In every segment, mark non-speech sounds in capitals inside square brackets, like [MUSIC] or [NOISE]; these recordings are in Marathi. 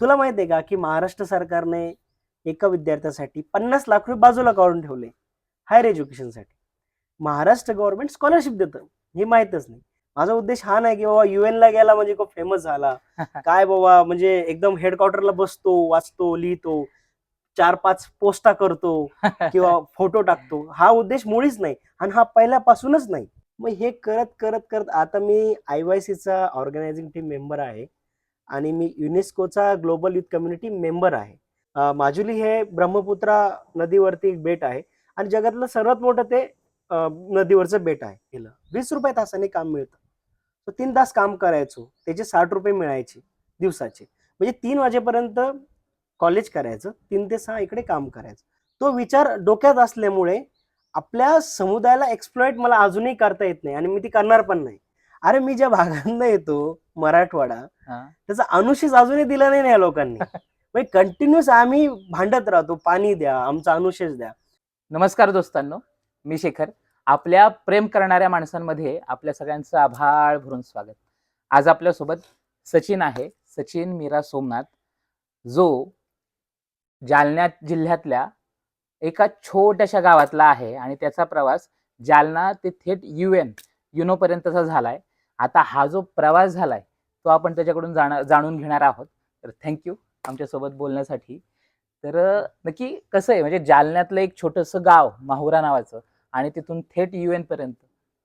तुला माहिती आहे का की महाराष्ट्र सरकारने एका विद्यार्थ्यासाठी पन्नास लाख रुपये बाजूला काढून ठेवले हायर एज्युकेशनसाठी महाराष्ट्र गव्हर्नमेंट स्कॉलरशिप देतं. हे माहितच नाही. माझा उद्देश हा नाही की बाबा UN ला गेला म्हणजे खूप फेमस झाला. [LAUGHS] काय बाबा म्हणजे एकदम हेडक्वार्टरला बसतो वाचतो लिहितो चार पाच पोस्टा करतो [LAUGHS] किंवा फोटो टाकतो. हा उद्देश मुळीच नाही आणि हा पहिल्यापासूनच नाही. मग हे करत करत करत आता मी आय वाय सीचा ऑर्गनायझिंग टीम मेंबर आहे. आणि मी युनेस्कोचा ग्लोबल युथ कम्युनिटी मेंबर आहे. माजुली हे ब्रह्मपुत्रा नदीवरती एक बेट आहे आणि जगातलं सर्वात मोठं ते नदीवरचं बेट आहे केलं वीस रुपये तासाने काम मिळतं. तर तीन तास काम करायचो. त्याचे साठ रुपये मिळायचे दिवसाचे. म्हणजे तीन वाजेपर्यंत कॉलेज करायचं तीन ते सहा इकडे काम करायचं. तो विचार डोक्यात असल्यामुळे आपल्या समुदायाला एक्सप्लॉइट मला अजूनही करता येत नाही आणि मी ती करणार पण नाही. अरे मी ज्या भागांना येतो मराठवाडा. त्याचा अनुशेष अजूनही दिला नाही ना या लोकांनी. [LAUGHS] म्हणजे कंटिन्युअस आम्ही भांडत राहतो पाणी द्या आमचा अनुशेष द्या. नमस्कार दोस्तांनो मी शेखर. आपल्या प्रेम करणाऱ्या माणसांमध्ये आपल्या सगळ्यांचं आभाळ भरून स्वागत. आज आपल्यासोबत सचिन आहे. सचिन मीरा सोमनाथ जो जालन्या जिल्ह्यातल्या एका छोट्याशा गावातला आहे आणि त्याचा प्रवास जालना ते थेट यू एन युनोपर्यंतचा झालाय. आता हा जो प्रवास झालाय तो आपण त्याच्याकडून जाण जाणून घेणार आहोत. तर थँक्यू आमच्यासोबत बोलण्यासाठी. तर नक्की कसं आहे म्हणजे जालन्यातलं एक छोटंसं गाव माहुरा नावाचं आणि तिथून थेट यू पर्यंत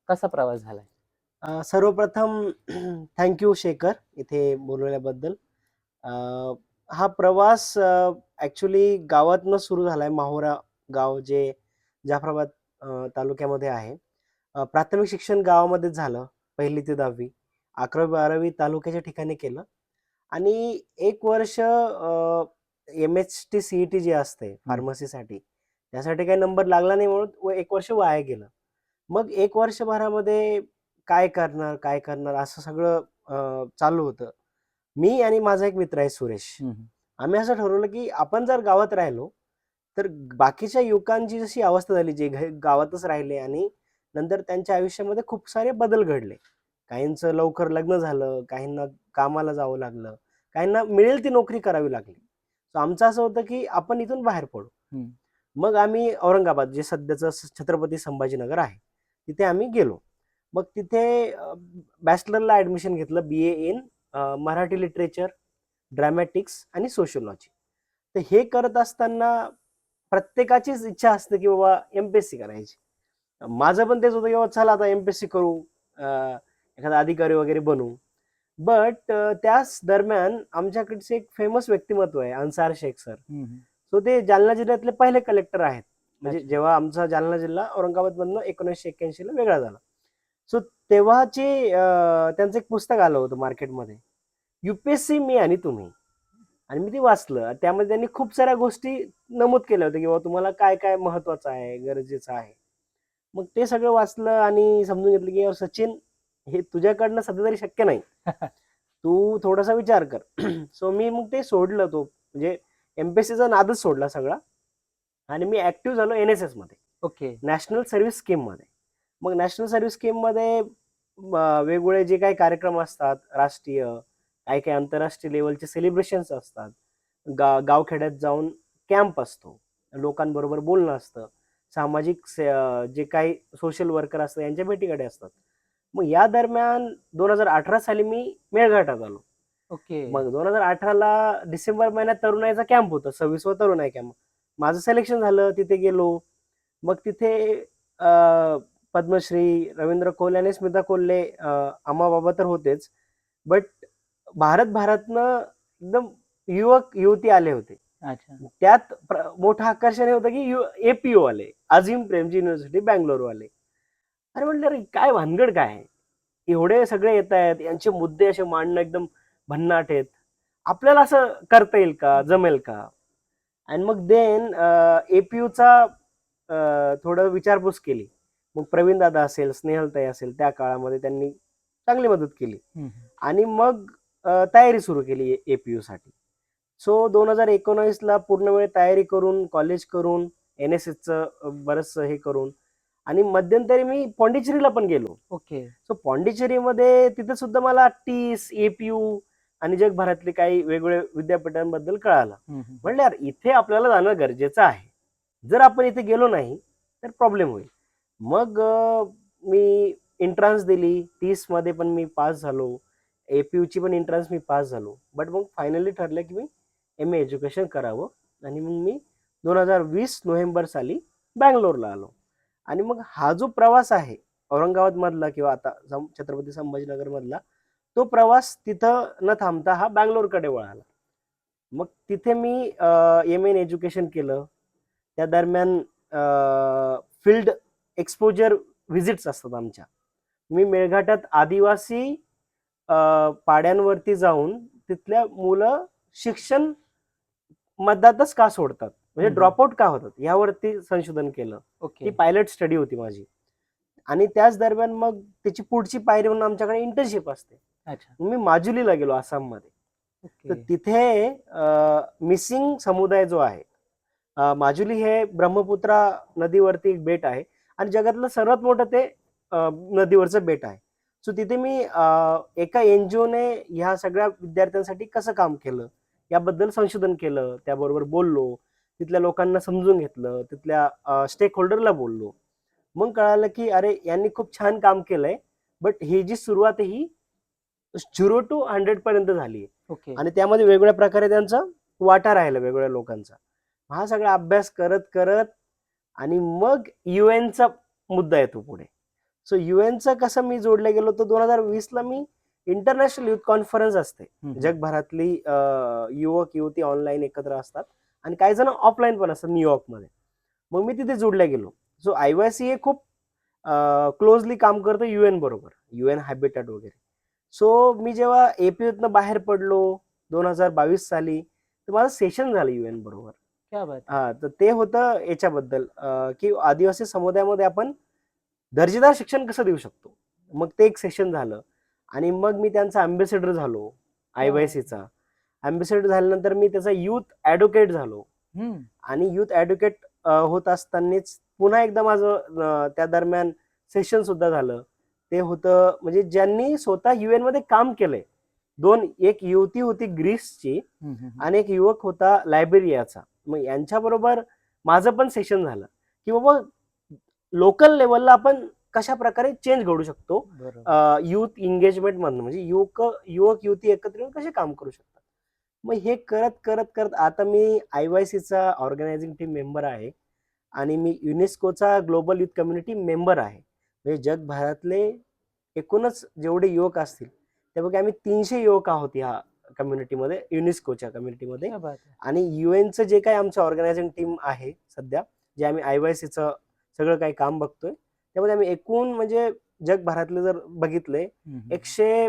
कसा प्रवास झालाय? सर्वप्रथम [CLEARS THROAT] थँक्यू शेखर इथे बोलवल्याबद्दल. हा प्रवास ॲक्च्युली गावातनं सुरू झालाय माहुरा गाव जे जाफराबाद तालुक्यामध्ये आहे. प्राथमिक शिक्षण गावामध्येच झालं. पहिली ते दहावी. अकरावी बारावी तालुक्याच्या ठिकाणी केलं. आणि एक वर्ष M H T C E T जी असते फार्मसीसाठी त्यासाठी काही नंबर लागला नाही म्हणून व एक वर्ष वाया गेलं. मग एक वर्षभरामध्ये काय करणार काय करणार असं सगळं चालू होतं. मी आणि माझा एक मित्र आहे सुरेश. आम्ही असं ठरवलं की आपण जर गावात राहिलो तर बाकीच्या युवकांची जशी अवस्था झाली जे गावातच राहिले आणि नंतर त्यांच्या आयुष्यामध्ये खूप सारे बदल घडले. काहींचं लवकर लग्न झालं काहींना कामाला जावं लागलं काहींना मिळेल ती नोकरी करावी लागली. सो आमचं असं होतं की आपण इथून बाहेर पडू. मग आम्ही औरंगाबाद जे सध्याचं छत्रपती संभाजीनगर आहे तिथे आम्ही गेलो. मग तिथे बॅचलरला ऍडमिशन घेतलं B A in Marathi literature dramatics आणि सोशियोलॉजी तर हे करत असताना प्रत्येकाचीच इच्छा असते की बाबा एम पी एस सी करायची. माझं पण तेच होतं की बाबा चला आता एम पी एस सी करू एखादा अधिकारी वगैरे बनू. बट त्याच दरम्यान आमच्याकडचे एक फेमस व्यक्तिमत्व आहे अन्सार शेख सर. सो ते जालना जिल्ह्यातले पहिले कलेक्टर आहेत. म्हणजे. जेव्हा आमचा जालना जिल्हा औरंगाबादमधनं एकोणीसशे एक्क्याऐंशी ला वेगळा झाला. सो तेव्हाचे त्यांचं एक पुस्तक आलं होतं मार्केटमध्ये. युपीएससी मी आणि तुम्ही. आणि मी ते वाचलं. त्यामध्ये त्यांनी खूप साऱ्या गोष्टी नमूद केल्या होत्या की बाबा तुम्हाला काय काय महत्वाचं आहे गरजेचं आहे. मग ते सगळं वाचलं आणि समजून घेतलं की यार सचिन हे तुझ्याकडनं सध्या तरी शक्य नाही. [LAUGHS] तू थोडासा विचार कर. [CLEARS THROAT] सो मी मग ते सोडलं तो. म्हणजे एमपीएससीचा नादच सोडला सगळा. आणि मी ऍक्टिव्ह झालो एन एस एसमध्ये. ओके. नॅशनल सर्व्हिस स्कीममध्ये. मग नॅशनल सर्व्हिस स्कीममध्ये वेगवेगळे जे काही कार्यक्रम असतात राष्ट्रीय काही काही आंतरराष्ट्रीय लेवलचे सेलिब्रेशन्स असतात. गा गावखेड्यात जाऊन कॅम्प असतो. लोकांबरोबर बोलणं असतं. सामाजिक जे काही सोशल वर्कर असतात यांच्या भेटीगाठी असतात. मग या दरम्यान दोन हजार अठरा साली मी मेळघाटात आलो. ओके. मग दोन हजार अठराला डिसेंबर महिन्यात तरुणाईचा कॅम्प होता सव्वीसवा तरुणाई कॅम्प माझं सिलेक्शन झालं तिथे गेलो. मग तिथे पद्मश्री रवींद्र कोल्हे आणि स्मिता कोल्हे अं, आम्हा बाबा तर होतेच. बट भारत भारतनं एकदम युवक युवती आले होते. अच्छा. त्यात मोठं आकर्षण हे होतं की एपीओ आले अझीम प्रेमजी युनिव्हर्सिटी बँगलोर वाले अरे म्हटलं अरे काय भानगड काय आहे? एवढे सगळे येत आहेत यांचे मुद्दे असे मांडणं एकदम भन्नाट आहेत. आपल्याला असं करता येईल का? जमेल का? आणि मग देन एपीयूचा थोडं विचारपूस केली. मग प्रवीण दादा असेल स्नेहलताई असेल त्या काळामध्ये त्यांनी चांगली मदत केली. आणि मग तयारी सुरू केली एपीयू साठी. सो दोन हजार एकोणावीसला पूर्ण वेळ तयारी करून कॉलेज करून एन एस एसचं बरंचसं हे करून आणि मध्यंतरी मी पॉंडिचेरीला पण गेलो. ओके. सो पॉंडिचेरीमध्ये तिथे सुद्धा मला टीस एपीयू आणि जगभरातले काही वेगवेगळ्या विद्यापीठांबद्दल कळालं. म्हणलं यार इथे आपल्याला जाणं गरजेचं आहे. जर आपण इथे गेलो नाही तर प्रॉब्लेम होईल. मग मी एंट्रन्स दिली. तीसमध्ये पण मी पास झालो. APU ची पण एंट्रन्स मी पास झालो. बट मग फायनली ठरलं की मी एम ए एज्युकेशन करावं. आणि मग मी दोन हजार वीस नोव्हेंबर साली बँगलोरला आलो. आणि मग हा जो प्रवास आहे औरंगाबाद मधला किंवा आता छत्रपती संभाजीनगर मधला तो प्रवास तिथं न थांबता हा बँगलोरकडे वळाला. मग तिथे मी एम एन एज्युकेशन केलं. त्या दरम्यान फील्ड एक्सपोजर व्हिजिट्स असतात आमच्या. मी मेळघाटात आदिवासी पाड्यांवरती जाऊन तिथल्या मुलं शिक्षण मधातच का सोडतात? म्हणजे. ड्रॉपआउट का होतात? यावरती संशोधन केलं. ती ओके पायलट स्टडी होती माझी. आणि त्याच दरम्यान मग त्याची पुढची पायरी म्हणून आमच्याकडे इंटर्नशिप असते. अच्छा. मी माजुलीला गेलो आसाममध्ये. तर ओके तिथे मिसिंग समुदाय जो आहे अं, माजुली हे ब्रह्मपुत्रा नदीवरती एक बेट आहे आणि जगातलं सर्वात मोठं ते अं, नदीवरचं बेट आहे. सो तिथे मी अं, एका एनजीओने ह्या सगळ्या विद्यार्थ्यांसाठी कसं काम केलं? याबद्दल संशोधन केलं त्याबरोबर बोललो तिथल्या लोकांना समजून घेतलं तिथल्या स्टेक होल्डरला बोललो. मग कळालं की अरे यांनी खूप छान काम केलंय बट ही जी सुरुवात ही झिरो टू हंड्रेड पर्यंत झाली ओके. आणि त्यामध्ये वेगवेगळ्या प्रकारे त्यांचा वाटा राहिला वेगवेगळ्या लोकांचा. हा सगळा अभ्यास करत करत आणि मग युएनचा मुद्दा येतो पुढे. सो युएनचं कसं मी जोडलं गेलो तर दोन हजार वीसला मी इंटरनॅशनल युथ कॉन्फरन्स असते. जगभरातली युवक युवती ऑनलाईन एकत्र असतात आणि काही जण ऑफलाईन पण असतात न्यूयॉर्कमध्ये मग मी तिथे जोडल्या गेलो. सो आय वाय सी हे खूप क्लोजली काम करतं युएन बरोबर. युएन हॅबिटॅट वगैरे. सो मी जेव्हा एपीयूतनं बाहेर पडलो दोन हजार बावीस साली तर माझं सेशन झालं युएन बरोबर. हा तर ते होतं याच्याबद्दल की आदिवासी समुदायामध्ये आपण दर्जेदार शिक्षण कसं देऊ शकतो? मग ते एक सेशन झालं. आणि मग मी त्यांचा अँबेसेडर झालो आय वाय सीचा अँबेसेडर झाल्यानंतर मी त्याचा युथ ॲडव्होकेट झालो. आणि युथ ॲडव्होकेट होत असतानाच पुन्हा एकदा माझं त्या दरम्यान सेशन सुद्धा झालं. ते होतं म्हणजे ज्यांनी स्वतः युएनमध्ये काम केलंय. दोन एक युवती होती ग्रीसची. आणि एक युवक होता लायबेरियाचा. मग यांच्याबरोबर माझं पण सेशन झालं. की बाबा लोकल लेवलला आपण कशा प्रकारे चेंज घडू शकतो? युथ एंगेजमेंट मधनं म्हणजे युवक युवक युवती एकत्र येऊन कसे काम करू शकतात? मग हे करत करत करत आता मी आय वाय सीचा ऑर्गनायझिंग टीम मेंबर आहे आणि मी युनेस्कोचा ग्लोबल युथ कम्युनिटी मेंबर आहे. म्हणजे जगभरातले एकूणच जेवढे युवक असतील त्यापैकी आम्ही तीनशे युवक आहोत ह्या कम्युनिटीमध्ये युनेस्कोच्या कम्युनिटीमध्ये. आणि युएनचं जे काही आमचं ऑर्गनायझिंग टीम आहे सध्या जे आम्ही आय वाय सीचं सगळं काही काम बघतोय त्यामध्ये आम्ही एकूण म्हणजे जगभरातले जर बघितले. एकशे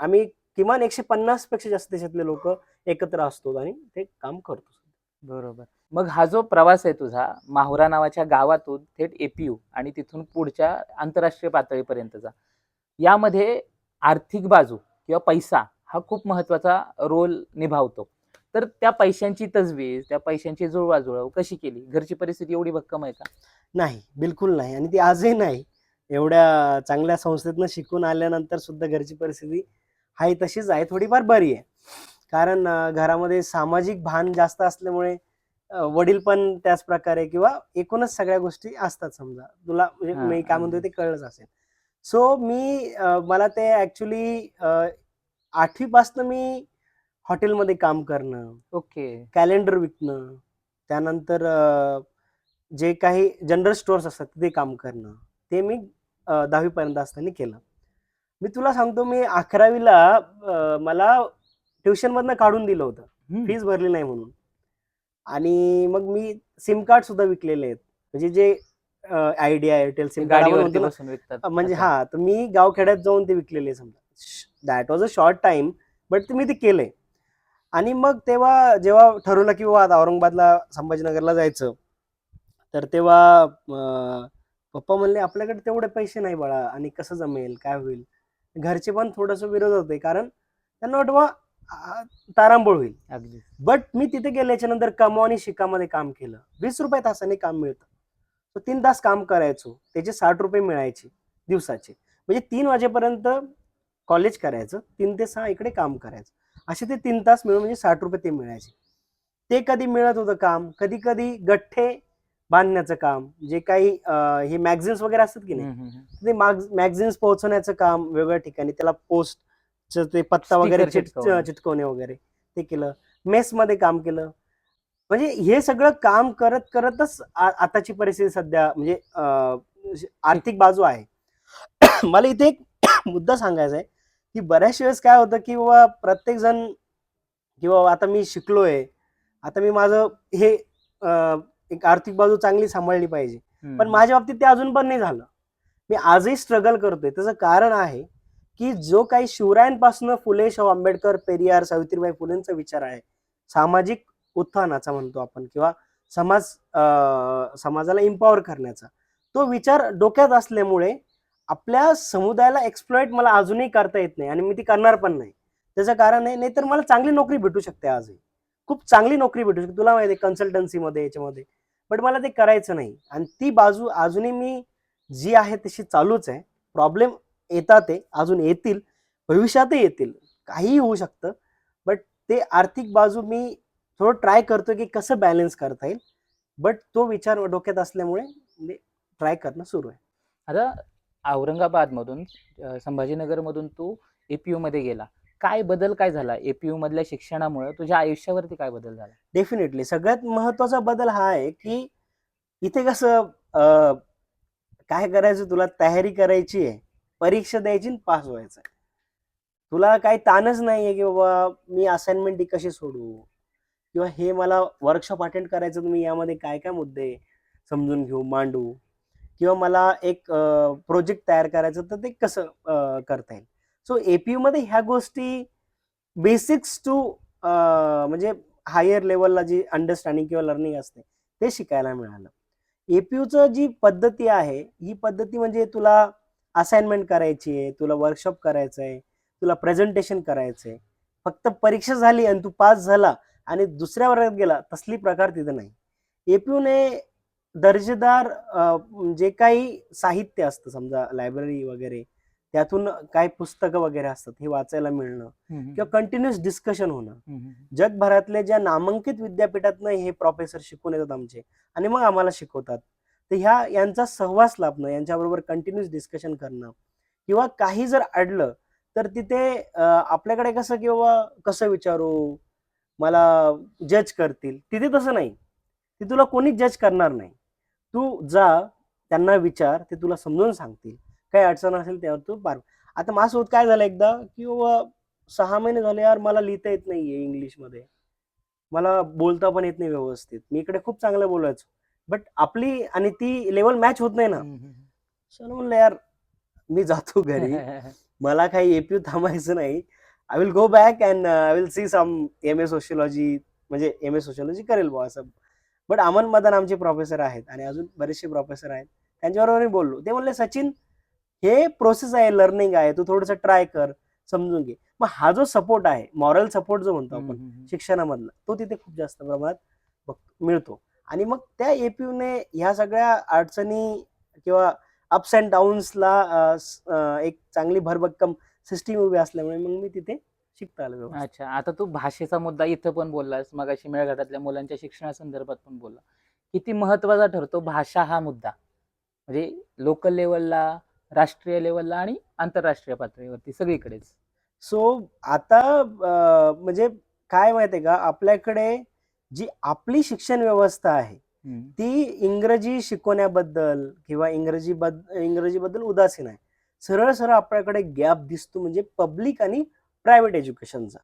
आम्ही किमान एकशे पन्नासपेक्षा जास्त देशातले लोक एकत्र असतो आणि ते काम करतो बरोबर. मग हा जो प्रवास आहे तुझा माहुरा नावाच्या गावातून थेट एपीयू आणि तिथून पुढच्या आंतरराष्ट्रीय पातळीपर्यंतचा यामध्ये आर्थिक बाजू किंवा पैसा हा खूप महत्त्वाचा रोल निभावतो. तर त्या पैशांची तजवीज त्या पैशांची जुळवाजुळव कशी केली? घरची परिस्थिती एवढी भक्कम आहे का? नाही बिलकुल नाही आणि ती आजही नाही. एवढ्या चांगल्या संस्थेतनं शिकून आल्यानंतर सुद्धा घरची परिस्थिती आहे तशीच आहे. थोडीफार बरी आहे. कारण घरामध्ये सामाजिक भान जास्त असल्यामुळे वडील पण त्याच प्रकारे किंवा एकूणच सगळ्या गोष्टी असतात समजा. तुला म्हणजे मी काय म्हणतोय अगदी. ते कळलंच असेल. सो मी मला ते ऍक्च्युली आठवीपासनं मी हॉटेलमध्ये काम करणं ओके. कॅलेंडर विकणं त्यानंतर जे काही जनरल स्टोअर्स असतात तिथे काम करणं ते मी दहावीपर्यंत असताना केलं. मी तुला सांगतो मी अकरावीला मला ट्युशनमधनं काढून दिलं होतं. फीस भरली नाही म्हणून. आणि मग मी सिम कार्ड सुद्धा विकलेले आहेत. म्हणजे जे आयडिया एअरटेल ते सिम कार्ड म्हणजे. हा तर मी गावखेड्यात जाऊन ते विकलेले समजा. That was a short time but मी ते केलंय. आणि मग तेव्हा जेव्हा ठरवलं की बाबा औरंगाबादला संभाजीनगरला जायचं तर तेव्हा पप्पा म्हणले आपल्याकडे तेवढे पैसे नाही बाळा आणि कसं जमेल काय होईल? घरचे पण थोडंसं विरोध होते कारण त्यांना आ, तारांबळ होईल. अगदी बट मी तिथे गेल्याच्यानंतर कमवा आणि शिकामध्ये काम केलं. वीस रुपये तासाने काम मिळतं. तर तीन तास काम करायचो. त्याचे साठ रुपये मिळायचे दिवसाचे. म्हणजे तीन वाजेपर्यंत कॉलेज करायचं तीन ते सहा इकडे काम करायचं. असे ते तीन तास मिळून म्हणजे साठ रुपये ते मिळायचे. ते कधी मिळत होतं काम? कधी कधी गठ्ठे बांधण्याचं काम जे काही हे मॅगझिन्स वगैरे असतात की नाही. ते मॅगझिन्स पोहोचवण्याचं काम वेगवेगळ्या ठिकाणी त्याला पोस्ट ते पत्ता वगैरे चिटकवणे. वगैरे ते केलं मेसमध्ये काम केलं म्हणजे हे सगळं काम करत करतच आताची परिस्थिती सध्या म्हणजे आर्थिक बाजू आहे [COUGHS] मला इथे एक [COUGHS] मुद्दा सांगायचा आहे की बऱ्याच वेळेस काय होतं की बाबा प्रत्येक जण किंवा आता मी शिकलोय आता मी माझं हे एक आर्थिक बाजू चांगली सांभाळली पाहिजे. पण माझ्या बाबतीत ते अजून पण नाही झालं. मी आजही स्ट्रगल करतोय. त्याचं कारण आहे की जो काही शिवरायांपासून फुले शाहू आंबेडकर पेरियार सावित्रीबाई फुलेंचा विचार आहे. सामाजिक उत्थानाचा म्हणतो आपण किंवा समाज समाजाला इम्पॉवर करण्याचा. तो विचार डोक्यात असल्यामुळे आपल्या समुदायाला एक्सप्लॉइट मला अजूनही करता येत नाही आणि मी ती करणार पण नाही. त्याचं कारण आहे नाहीतर मला चांगली नोकरी भेटू शकते आजही. खूप चांगली नोकरी भेटू शकते. तुला माहिती आहे कन्सल्टन्सीमध्ये याच्यामध्ये. बट मला ते करायचं नाही. आणि ती बाजू अजूनही मी जी आहे तशी चालूच आहे. प्रॉब्लेम येतात ते अजून येतील भविष्यातही येतील. काहीही होऊ शकतं. बट ते आर्थिक बाजू मी थोडं ट्राय करतो की कसं बॅलन्स करता येईल. बट तो विचार डोक्यात असल्यामुळे ट्राय करणं सुरू आहे. आता औरंगाबादमधून संभाजीनगरमधून संभाजीनगर ए तू यूमध्ये गेला. काय बदल काय झाला? एपीयू मधल्या शिक्षणामुळे तुझ्या आयुष्यावरती काय बदल झाला? डेफिनेटली सगळ्यात महत्त्वाचा बदल हा आहे की इथे कसं काय करायचं तुला तयारी करायची आहे परीक्षा द्यायची आणि पास व्हायचं आहे. तुला काही ताणच नाही आहे की बाबा मी असाइनमेंट कशी सोडू? किंवा हे मला वर्कशॉप अटेंड करायचं तुम्ही यामध्ये काय काय मुद्दे समजून घेऊ मांडू? किंवा मला एक प्रोजेक्ट तयार करायचं तर ते कसं करता येईल? सो एपीयू मध्ये ह्या गोष्टी बेसिक्स टू म्हणजे हायर लेवलला जी अंडरस्टँडिंग किंवा लर्निंग असते ते शिकायला मिळालं. एपीयूचं जी पद्धती आहे ही पद्धती म्हणजे तुला असाइनमेंट करायची आहे तुला वर्कशॉप करायचं आहे तुला प्रेझेंटेशन करायचं आहे. फक्त परीक्षा झाली आणि तू पास झाला आणि दुसऱ्या वर्गात गेला तसली प्रकार तिथं नाही. एपीयूने दर्जेदार जे काही साहित्य असतं समजा लायब्ररी वगैरे त्यातून काही पुस्तकं वगैरे असतात हे वाचायला मिळणं किंवा कंटिन्युअस डिस्कशन होणं. जगभरातल्या ज्या नामांकित विद्यापीठातनं हे प्रोफेसर शिकून येतात आमचे आणि मग आम्हाला शिकवतात. तर ह्या यांचा सहवास लाभणं यांच्याबरोबर कंटिन्युअस डिस्कशन करणं किंवा काही जर अडलं तर तिथे आपल्याकडे कसं किंवा कसं विचारू? मला जज करतील. तिथे तसं नाही. ते तुला कोणी जज करणार नाही. तू जा त्यांना विचार ते तुला समजून सांगतील. काही अडचण असेल त्यावर तू पार आता माझ्यासोबत काय झालं एकदा की बाबा सहा महिने झाले यार मला लिहिता येत नाहीये इंग्लिशमध्ये मला बोलता पण येत नाही व्यवस्थित. मी इकडे खूप चांगलं बोलायचो. बट आपली आणि ती लेवल मॅच होत नाही ना. चल म्हणलं यार मी जातो घरी. [LAUGHS] मला काही एपीयू थांबायचं नाही. I will go back and I will see some M A sociology म्हणजे एम ए सोशियोलॉजी करेल बुवा असं. बट अमन मदन आमचे प्रोफेसर आहेत आणि अजून बरेचसे प्रोफेसर आहेत. त्यांच्याबरोबर मी बोललो. ते म्हणले सचिन हे प्रोसेस आहे लर्निंग आहे. तू थोडंसं ट्राय कर समजून घे. मग हा जो सपोर्ट आहे मॉरल सपोर्ट जो म्हणतो आपण शिक्षणामधला तो तिथे खूप जास्त प्रमाणात मिळतो. आणि मग त्या एपीयूने ह्या सगळ्या अडचणी किंवा अप्स अँड डाऊन्सला एक चांगली भरभक्कम सिस्टीम उभी असल्यामुळे मग मी तिथे शिकता आलं. अच्छा आता तू भाषेचा मुद्दा इथं पण बोललास मग अशी मेळघाटातल्या मुलांच्या शिक्षणासंदर्भात पण बोलला. किती महत्त्वाचा ठरतो भाषा हा मुद्दा? म्हणजे लोकल लेवलला राष्ट्रीय लेवलला आणि आंतरराष्ट्रीय पातळीवरती सगळीकडेच सो आता अं, म्हणजे काय माहितीये का आपल्याकडे जी आपली शिक्षण व्यवस्था आहे. ती इंग्रजी शिकवण्याबद्दल किंवा इंग्रजी बद इंग्रजीबद्दल उदासीन आहे सरळ सरळ आपल्याकडे गॅप दिसतो म्हणजे पब्लिक आणि प्रायव्हेट एज्युकेशनचा.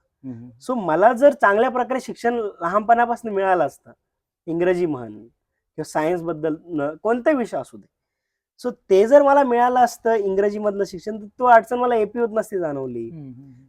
सो मला जर चांगल्या प्रकारे शिक्षण लहानपणापासून मिळालं असतं इंग्रजी म्हण किंवा सायन्सबद्दल न कोणताही विषय असू दे सो ते जर मला मिळालं असतं इंग्रजीमधलं शिक्षण तर तो अडचण मला एपी होत नसती जाणवली.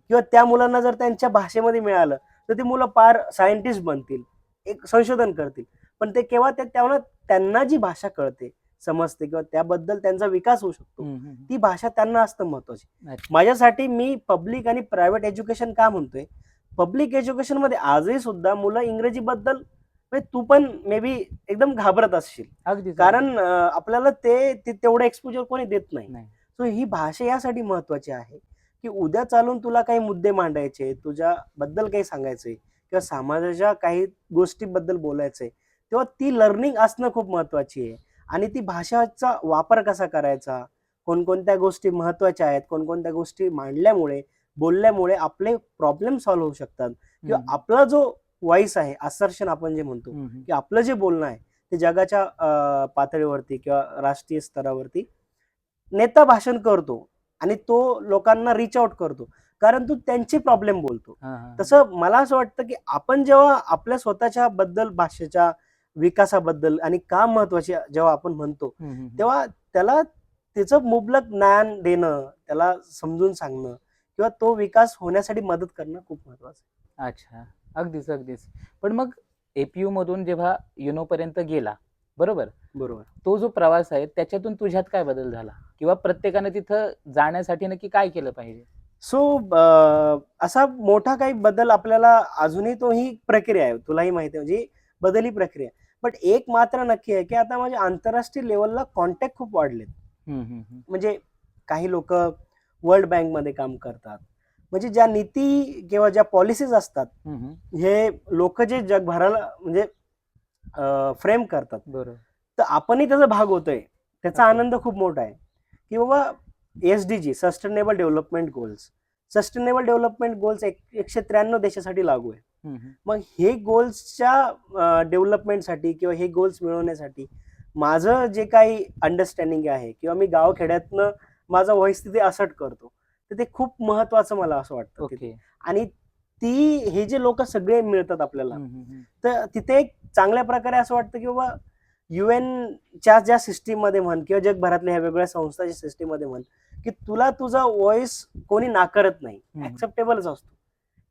किंवा त्या मुलांना जर त्यांच्या भाषेमध्ये मिळालं तर ती मुलं पार सायंटिस्ट बनतील एक संशोधन करतील पण ते केव्हा ते तेव्हा त्यांना जी भाषा कळते समजते किंवा त्याबद्दल त्यांचा विकास होऊ शकतो. ती भाषा त्यांना असतं महत्वाची. माझ्यासाठी मी पब्लिक आणि प्रायव्हेट एज्युकेशन का म्हणतोय पब्लिक एज्युकेशनमध्ये आजही सुद्धा मुलं इंग्रजीबद्दल म्हणजे तू पण मे बी एकदम घाबरत असशील. अगदी कारण अं, आपल्याला ते ते- तेवढं एक्सपोजर कोणी देत नाही. नाही. सो ही भाषा यासाठी महत्वाची आहे की उद्या चालून तुला काही मुद्दे मांडायचे तुझ्याबद्दल काही सांगायचे किंवा समाजाच्या काही गोष्टीबद्दल बोलायचंय तेव्हा ती लर्निंग असणं खूप महत्वाची आहे. आणि ती भाषाचा वापर कसा करायचा? कोणकोणत्या गोष्टी महत्त्वाच्या आहेत? कोणकोणत्या गोष्टी मांडल्यामुळे बोलल्यामुळे आपले प्रॉब्लेम सॉल्व्ह होऊ शकतात. किंवा हम्म, आपला जो व्हॉइस आहे असर्शन आपण जे म्हणतो. की आपलं जे बोलणं आहे ते जगाच्या पातळीवरती किंवा राष्ट्रीय स्तरावरती नेता भाषण करतो आणि तो लोकांना रिच आउट करतो कारण तो त्यांचे प्रॉब्लेम बोलतो. तसं मला असं वाटतं की आपण जेव्हा आपल्या स्वतःच्या बद्दल भाषेच्या विकासाबद्दल आणि का महत्वाची जेव्हा आपण म्हणतो. तेव्हा त्याला त्याचं मुबलक ज्ञान देणं त्याला समजून सांगणं किंवा तो विकास होण्यासाठी मदत करणं खूप महत्वाचं आहे. अच्छा अगदीच अगदीच. पण मग एपीयू मधून जेव्हा युनो पर्यंत गेला बरोबर? बरोबर. तो जो प्रवास आहे त्याच्यातून तुझ्यात काय बदल झाला? किंवा प्रत्येकाने तिथं जाण्यासाठी नक्की काय केलं पाहिजे? सो असा मोठा काही बदल आपल्याला अजूनही तो ही प्रक्रिया आहे. तुलाही माहिती आहे म्हणजे बदल ही प्रक्रिया. बट एक मात्र नक्की आहे की आता माझे आंतरराष्ट्रीय लेवलला कॉन्टॅक्ट खूप वाढलेत. म्हणजे काही लोक वर्ल्ड बँकमध्ये काम करतात. म्हणजे ज्या नीती किंवा ज्या पॉलिसीज असतात. हे लोक जे जगभराला म्हणजे फ्रेम करतात बरोबर तर आपणही त्याचा भाग होतोय त्याचा. आनंद खूप मोठा आहे की बाबा S D G sustainable development goals sustainable development goals एक एकशे त्र्याण्णव देशासाठी लागू आहे. मग हे गोल्सच्या डेव्हलपमेंटसाठी किंवा हे गोल्स मिळवण्यासाठी माझं जे काही अंडरस्टँडिंग आहे किंवा मी गावखेड्यातनं माझा तिथे असट करतो तर ते खूप महत्वाचं मला असं वाटतं आणि ती हे जे लोक सगळे मिळतात आपल्याला. तर तिथे एक चांगल्या प्रकारे असं वाटतं की बाबा युएनच्या ज्या सिस्टीममध्ये म्हण किंवा जगभरातल्या ह्या वेगळ्या संस्थाच्या सिस्टीममध्ये म्हण की तुला तुझा व्हॉइस कोणी नाकारत नाही. ऍक्सेप्टेबलच असतो.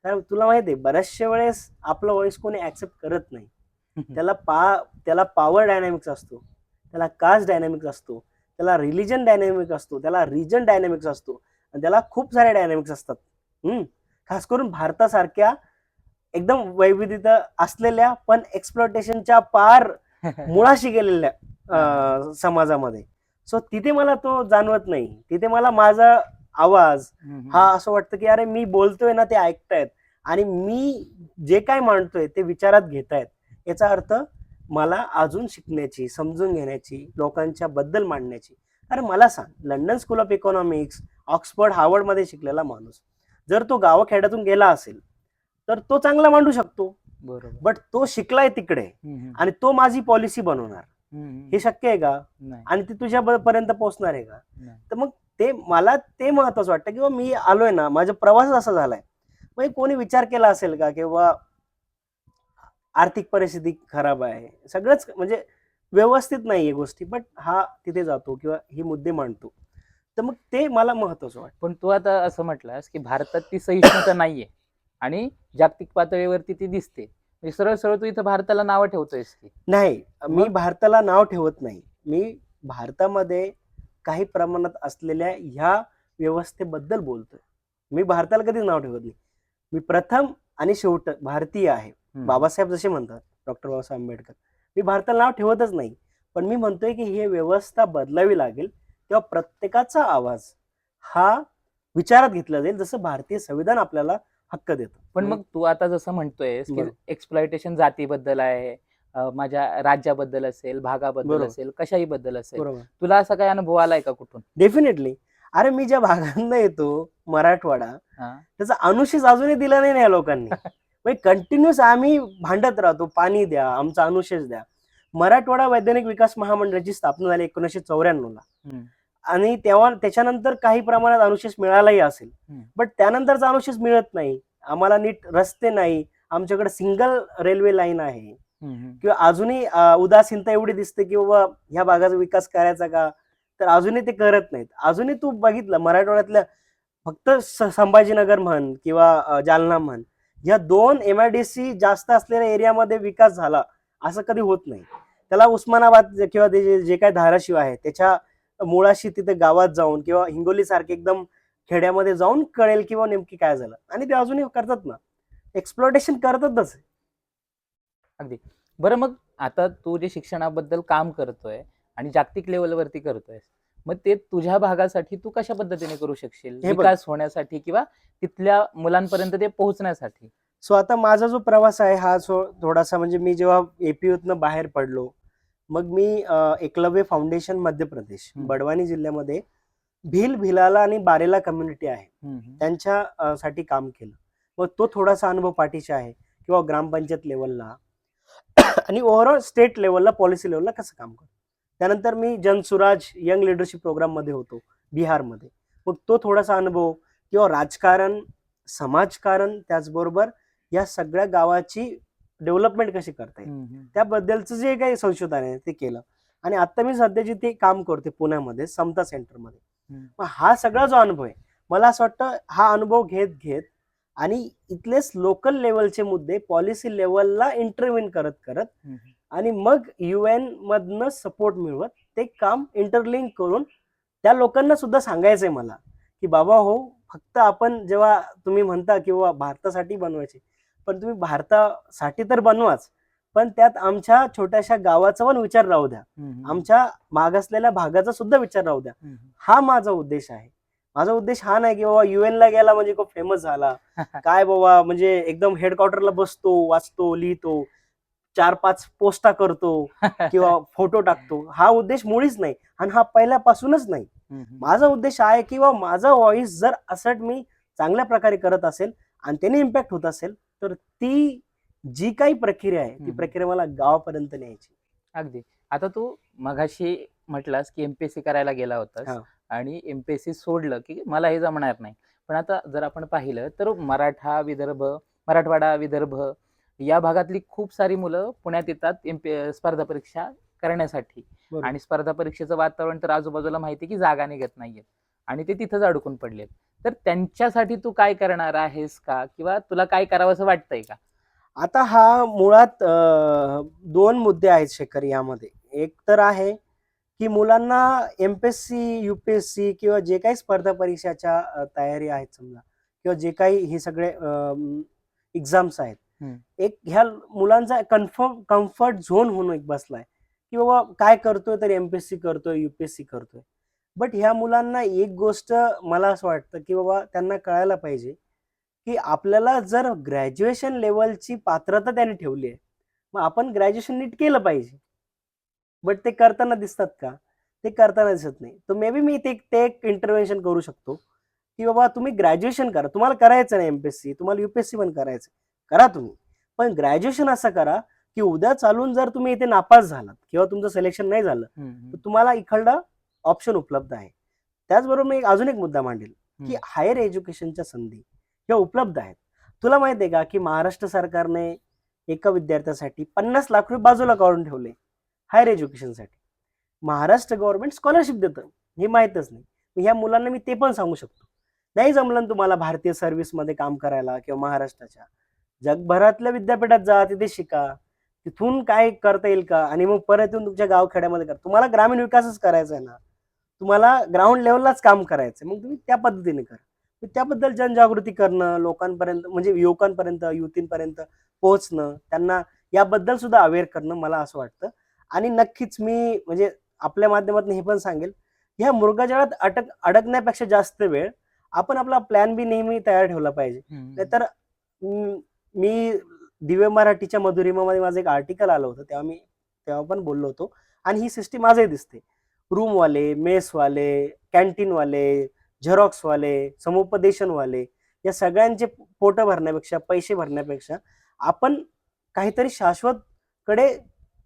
कारण तुला माहिती आहे बऱ्याचशा वेळेस आपला व्हॉइस कोणी ऍक्सेप्ट करत नाही. [LAUGHS] त्याला पा त्याला पॉवर डायनॅमिक्स असतो त्याला कास्ट डायनॅमिक्स असतो त्याला रिलिजन डायनॅमिक असतो त्याला रिजन डायनॅमिक्स असतो. आणि त्याला खूप सारे डायनॅमिक्स असतात. हम्म. खास करून भारतासारख्या एकदम वैविध्य असलेल्या पण एक्सप्लोटेशनच्या पार [LAUGHS] मुळाशी गेलेल्या समाजामध्ये. सो तिथे मला तो जाणवत नाही. तिथे मला माझा आवाज. हा असं वाटतं की अरे मी बोलतोय ना ते ऐकतायत. आणि मी जे काय मांडतोय ते विचारात घेतायत. याचा अर्थ मला अजून शिकण्याची समजून घेण्याची लोकांच्या बद्दल मांडण्याची. अरे मला सांग. London School of Economics Oxford हार्वर्डमध्ये शिकलेला माणूस. जर तो गावाखेड्यातून गेला असेल तर तो चांगला मांडू शकतो. बरोबर. बट तो शिकलाय तिकडे. आणि तो माझी पॉलिसी बनवणार. हे शक्य आहे का? आणि ती तुझ्या पर्यंत पोहोचणार आहे का. तर मग ते मला ते महत्वाचं वाटतं की बा मी आलोय ना माझा प्रवास असा झालाय. मग कोणी विचार केला असेल का की बा आर्थिक परिस्थिती खराब आहे? सगळंच म्हणजे व्यवस्थित नाहीये गोष्टी बट हा तिथे जातो किंवा ही मुद्दे मांडतो. तर मग ते मला महत्वाचं वाटतं. पण तू आता असं म्हटलास की भारतात ती सहिष्णुता नाहीये. आणि जागतिक पातळीवरती ती दिसते. म्हणजे सरळ सरळ तू इथं भारताला नावं ठेवतोयस की. नाही मी? भारताला नाव ठेवत नाही. मी भारतामध्ये काही प्रमाणात असलेल्या ह्या व्यवस्थेबद्दल बोलतोय. मी भारताला कधीच नाव ठेवत नाही. मी प्रथम आणि शेवट भारतीय आहे. बाबासाहेब जसे म्हणतात डॉक्टर बाबासाहेब आंबेडकर. मी भारताला नाव ठेवतच नाही. पण मी म्हणतोय की ही व्यवस्था बदलावी लागेल. तेव्हा प्रत्येकाचा आवाज हा विचारात घेतला जाईल जसं भारतीय संविधान आपल्याला हक्क देतं पण मग तू आता जसं की बरोबर. एक्सप्लॉयटेशन जातीबद्दल आहे माझ्या राज्याबद्दल असेल भागाबद्दल. असेल कशाही बद्दल असेल बरोबर तुला असा काय अनुभव आलाय का कुठून डेफिनेटली अरे मी ज्या भागांना येतो मराठवाडा. त्याचा अनुशेष अजूनही दिला नाही ना या लोकांनी [LAUGHS] म्हणजे कंटिन्युअस आम्ही भांडत राहतो पाणी द्या आमचा अनुशेष द्या मराठवाडा वैज्ञानिक विकास महामंडळाची स्थापना झाली एकोणीसशे चौऱ्याण्णव ला. आणि तेव्हा त्याच्यानंतर काही प्रमाणात अनुशेष मिळालाही असेल. बट त्यानंतरचा अनुशेष मिळत नाही. आम्हाला नीट रस्ते नाही. आमच्याकडे सिंगल रेल्वे लाईन आहे. किंवा अजूनही उदासीनता एवढी दिसते की बाबा ह्या भागाचा विकास करायचा का? तर अजूनही ते करत नाहीत. अजूनही तू बघितलं मराठवाड्यातल्या फक्त संभाजीनगर म्हण किंवा जालना म्हण या दोन एम आय डी सी जास्त असलेल्या एरियामध्ये विकास झाला असं कधी होत नाही. त्याला उस्मानाबाद किंवा जे काय धाराशिव आहे त्याच्या मुळाशी तिथे गावात जाऊन किंवा हिंगोली सारखे एकदम खेड्यामध्ये जाऊन कळेल किंवा नेमकी काय झालं. आणि ते अजूनही करतात ना. एक्सप्लोटेशन करतातच. बरं मग आता तू जे शिक्षणाबद्दल काम करतोय आणि जागतिक लेवलवरती करतोय मग ते तुझ्या भागासाठी तू कशा पद्धतीने करू शकशील? हे. विकास होण्यासाठी किंवा तिथल्या मुलांपर्यंत ते पोहोचण्यासाठी? सो आता माझा जो प्रवास आहे हा थोडासा म्हणजे मी जेव्हा एपीयूतनं बाहेर पडलो मग मी एकलव्य फाउंडेशन मध्य प्रदेश. बडवानी जिल्ह्यामध्ये भील भिलाला आणि बारेला कम्युनिटी आहे. त्यांच्या साठी काम केलं मग तो थोडासा अनुभव पाठीशी आहे किंवा ग्रामपंचायत लेवलला आणि ओव्हरऑल स्टेट लेवलला पॉलिसी लेवलला कसं काम करतो त्यानंतर मी जनसुराज यंग लिडरशिप प्रोग्राममध्ये होतो बिहारमध्ये मग तो थोडासा अनुभव किंवा राजकारण समाजकारण त्याचबरोबर या सगळ्या गावाची डेव्हलपमेंट कशी करता येईल. त्याबद्दलचं जे काही संशोधन आहे ते केलं आणि आता मी सध्या जिथे काम करते पुण्यामध्ये समता सेंटरमध्ये. मग हा सगळा जो अनुभव आहे मला असं वाटतं हा अनुभव घेत घेत आणि इथलेच लोकल लेवलचे मुद्दे पॉलिसी लेवलला इंटरव्हिन करत करत. आणि मग युएन मधनं सपोर्ट मिळवत ते काम इंटरलिंक करून त्या लोकांना सुद्धा सांगायचंय मला की बाबा हो फक्त आपण जेव्हा तुम्ही म्हणता किंवा भारतासाठी बनवायचे पण तुम्ही भारतासाठी तर बनवाच. पण त्यात आमच्या छोट्याशा गावाचा पण विचार राहू द्या. आमच्या मागासलेल्या भागाचा सुद्धा विचार राहू द्या. हा माझा उद्देश आहे. माझा उद्देश हा नाही की बाबा UN ला गेला म्हणजे खूप फेमस झाला. [LAUGHS] काय बाबा म्हणजे एकदम हेडक्वार्टरला बसतो वाचतो लिहितो चार पाच पोस्टा करतो [LAUGHS] किंवा फोटो टाकतो. हा उद्देश मुळीच नाही आणि हा पहिल्यापासूनच नाही. माझा उद्देश आहे किंवा माझा व्हॉइस जर असं मी चांगल्या प्रकारे करत असेल आणि त्याने इम्पॅक्ट होत असेल तर ती जी काही प्रक्रिया आहे ती. प्रक्रिया मला गावापर्यंत न्यायची अगदी आता तू मगाशी म्हटलास की एमपीएससी करायला गेला होतास. आणि एमपीएससी सोडलं की मला हे जमणार नाही पण आता जर आपण पाहिलं तर मराठा विदर्भ मराठवाडा विदर्भ या भागातली खूप सारी मुलं पुण्यात येतात एमपी स्पर्धा परीक्षा करण्यासाठी. आणि स्पर्धा परीक्षेचं वातावरण तर आजूबाजूला माहिती की जागा निघत नाहीयेत आणि ते तिथंच अडकून पडलेत तर त्यांच्यासाठी तू काय करणार आहेस का? किंवा तुला काय करावं असं वाटतंय का? आता हा मुळात दोन मुद्दे आहेत शेखर यामध्ये. एक तर आहे की मुलांना एमपीएससी युपीएससी किंवा जे काही स्पर्धा परीक्षाच्या तयारी आहेत समजा किंवा जे काही हे सगळे एक्झाम्स आहेत. एक ह्या मुलांचा कन्फर्म कम्फर्ट झोन होऊन एक बसलाय की बाबा काय करतोय तर एमपीएससी करतोय युपीएससी करतोय. बट ह्या मुलांना एक गोष्ट मला असं वाटतं की बाबा त्यांना कळायला पाहिजे की आपल्याला जर ग्रॅज्युएशन लेवलची पात्रता त्याने ठेवली आहे मग आपण ग्रॅज्युएशन नीट केलं पाहिजे. बट ते करताना दिसतात का? ते करताना दिसत नाही. तर मे बी मी ते ते एक इंटरव्हेन्शन करू शकतो की बाबा तुम्ही ग्रॅज्युएशन करा. तुम्हाला करायचं नाही एमपीएससी तुम्हाला युपीएससी पण करायचं करा तुम्ही. पण ग्रॅज्युएशन असं करा की उद्या चालून जर तुम्ही इथे नापास झालात किंवा तुमचं सिलेक्शन नाही झालं तर तुम्हाला इकडं ऑप्शन उपलब्ध आहे. त्याचबरोबर मी अजून एक मुद्दा मांडेल की. हायर एज्युकेशनच्या संधी ह्या उपलब्ध आहेत. तुला माहिती आहे का की महाराष्ट्र सरकारने एका विद्यार्थ्यासाठी पन्नास लाख रुपये बाजूला काढून ठेवले हायर एज्युकेशनसाठी महाराष्ट्र गव्हर्नमेंट स्कॉलरशिप देतं हे माहीतच नाही. ह्या मुलांना मी ते पण सांगू शकतो. नाही जमलं तुम्हाला भारतीय सर्व्हिसमध्ये काम करायला किंवा महाराष्ट्राच्या. जगभरातल्या विद्यापीठात जा तिथे शिका. तिथून काय करता येईल का? आणि मग परत येऊन तुमच्या गावखेड्यामध्ये करा. तुम्हाला ग्रामीण विकासच करायचा आहे ना. तुम्हाला ग्राउंड लेवललाच काम करायचं मग तुम्ही त्या पद्धतीने करा. त्याबद्दल जनजागृती करणं लोकांपर्यंत म्हणजे युवकांपर्यंत युवतींपर्यंत पोहोचणं त्यांना याबद्दल सुद्धा अवेअर करणं मला असं वाटतं. आणि नक्कीच मी म्हणजे आपल्या माध्यमातून हे पण सांगेल ह्या मृगजळात अटक अडकण्यापेक्षा जास्त वेळ आपण आपला प्लॅन बी नेहमी तयार ठेवला पाहिजे. नाहीतर म, मी दिव्य मराठीच्या मधुरिमामध्ये माझं एक आर्टिकल आलं होतं तेव्हा मी तेव्हा पण बोललो होतो. आणि ही सिस्टीम आजही दिसते. रूमवाले मेसवाले कॅन्टीनवाले झेरॉक्सवाले समुपदेशनवाले या सगळ्यांचे पोटं भरण्यापेक्षा पैसे भरण्यापेक्षा आपण काहीतरी शाश्वत कडे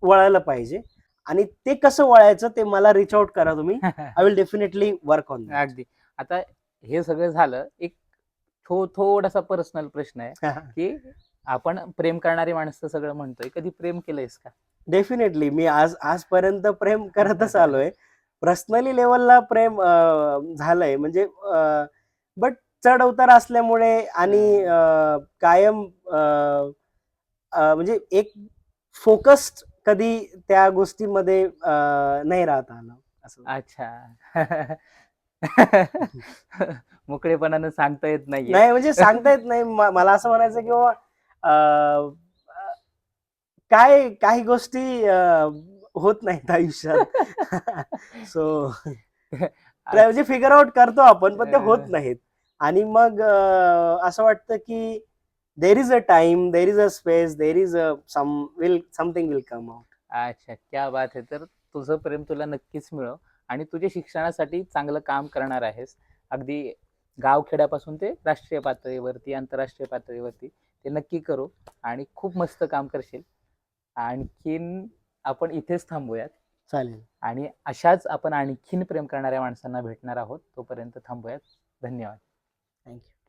वळायला पाहिजे. आणि ते कसं वळायचं ते मला रिच आउट करा तुम्ही. I will definitely work on अगदी. आता हे सगळं झालं एक थो थोडासा पर्सनल प्रश्न आहे [LAUGHS] की आपण प्रेम करणारी माणसं सगळं म्हणतोय कधी प्रेम केलंयस का? डेफिनेटली मी आज आजपर्यंत प्रेम करतच आलोय. पर्सनली लेवलला प्रेम झालंय. म्हणजे बट चढ उतार असल्यामुळे आणि कायम म्हणजे एक फोकस्ड कधी त्या गोष्टीमध्ये नाही राहत आलं. असं. अच्छा. [LAUGHS] मोकळेपणानं सांगता येत नाहीये. नाही म्हणजे सांगता येत नाही. मला असं म्हणायचं की बाबा अं, अं, काय काही गोष्टी होत नाहीत आयुष्यात. [LAUGHS] सो [LAUGHS] म्हणजे फिगर आउट करतो आपण पण ते होत. नाहीत. आणि मग असं वाटतं की there is a time there is a space there is a some will something will come out अच्छा क्या बात आहे तर तुझं प्रेम तुला नक्कीच मिळो. आणि तुझ्या शिक्षणासाठी चांगलं काम करणार आहेस. अगदी गावखेड्यापासून ते राष्ट्रीय पातळीवरती आंतरराष्ट्रीय पातळीवरती ते नक्की करू. आणि खूप मस्त काम करशील. आणखीन आपण इथेच थांबूयात. चालेल. आणि अशाच आपण आणखीन प्रेम करणाऱ्या माणसांना भेटणार आहोत. तोपर्यंत थांबूयात. धन्यवाद. थँक्यू